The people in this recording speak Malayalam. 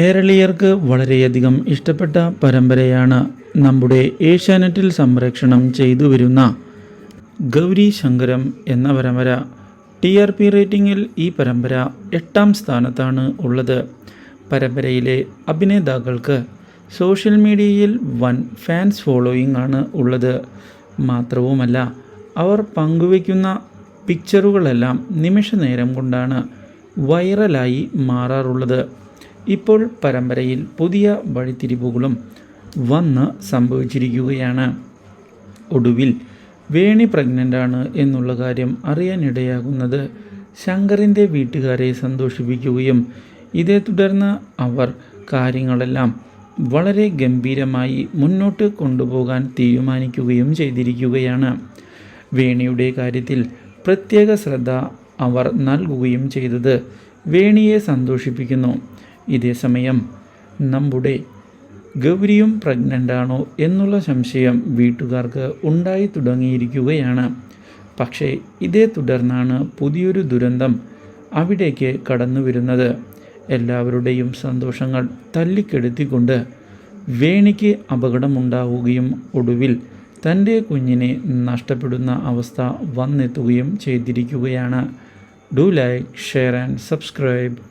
കേരളീയർക്ക് വളരെയധികം ഇഷ്ടപ്പെട്ട പരമ്പരയാണ് നമ്മുടെ ഏഷ്യാനെറ്റിൽ സംരക്ഷണം ചെയ്തു വരുന്ന ഗൗരി ശങ്കരം എന്ന പരമ്പര. ടി ആർ പി റേറ്റിംഗിൽ ഈ പരമ്പര എട്ടാം സ്ഥാനത്താണ് ഉള്ളത്. പരമ്പരയിലെ അഭിനേതാക്കൾക്ക് സോഷ്യൽ മീഡിയയിൽ വൻ ഫാൻസ് ഫോളോയിങ് ആണ് ഉള്ളത്. മാത്രവുമല്ല അവർ പങ്കുവയ്ക്കുന്ന പിക്ചറുകളെല്ലാം നിമിഷ നേരം കൊണ്ടാണ് വൈറലായി മാറാറുള്ളത്. ഇപ്പോൾ പരമ്പരയിൽ പുതിയ വഴിത്തിരിവുകളും വന്ന് സംഭവിച്ചിരിക്കുകയാണ്. ഒടുവിൽ വേണി പ്രഗ്നന്റാണ് എന്നുള്ള കാര്യം അറിയാനിടയാകുന്നത് ശങ്കറിന്റെ വീട്ടുകാരെ സന്തോഷിപ്പിക്കുകയും ഇതേ തുടർന്ന് അവർ കാര്യങ്ങളെല്ലാം വളരെ ഗംഭീരമായി മുന്നോട്ട് കൊണ്ടുപോകാൻ തീരുമാനിക്കുകയും ചെയ്തിരിക്കുകയാണ്. വേണിയുടെ കാര്യത്തിൽ പ്രത്യേക ശ്രദ്ധ അവർ നൽകുകയും ചെയ്തത് വേണിയെ സന്തോഷിപ്പിക്കുന്നു. ഇതേസമയം നമ്മുടെ ഗൗരിയും പ്രഗ്നന്റ് ആണോ എന്നുള്ള സംശയം വീട്ടുകാർക്ക് ഉണ്ടായി തുടങ്ങിയിരിക്കുകയാണ്. പക്ഷേ ഇതേ തുടർന്നാണ് പുതിയൊരു ദുരന്തം അവിടേക്ക് കടന്നു വരുന്നത്. എല്ലാവരുടെയും സന്തോഷങ്ങൾ തല്ലിക്കെടുത്തിക്കൊണ്ട് വേണിക്ക് അപകടമുണ്ടാവുകയും ഒടുവിൽ തന്റെ കുഞ്ഞിനെ നഷ്ടപ്പെടുന്ന അവസ്ഥ വന്നെത്തുകയും ചെയ്തിരിക്കുകയാണ്. Do like share and subscribe.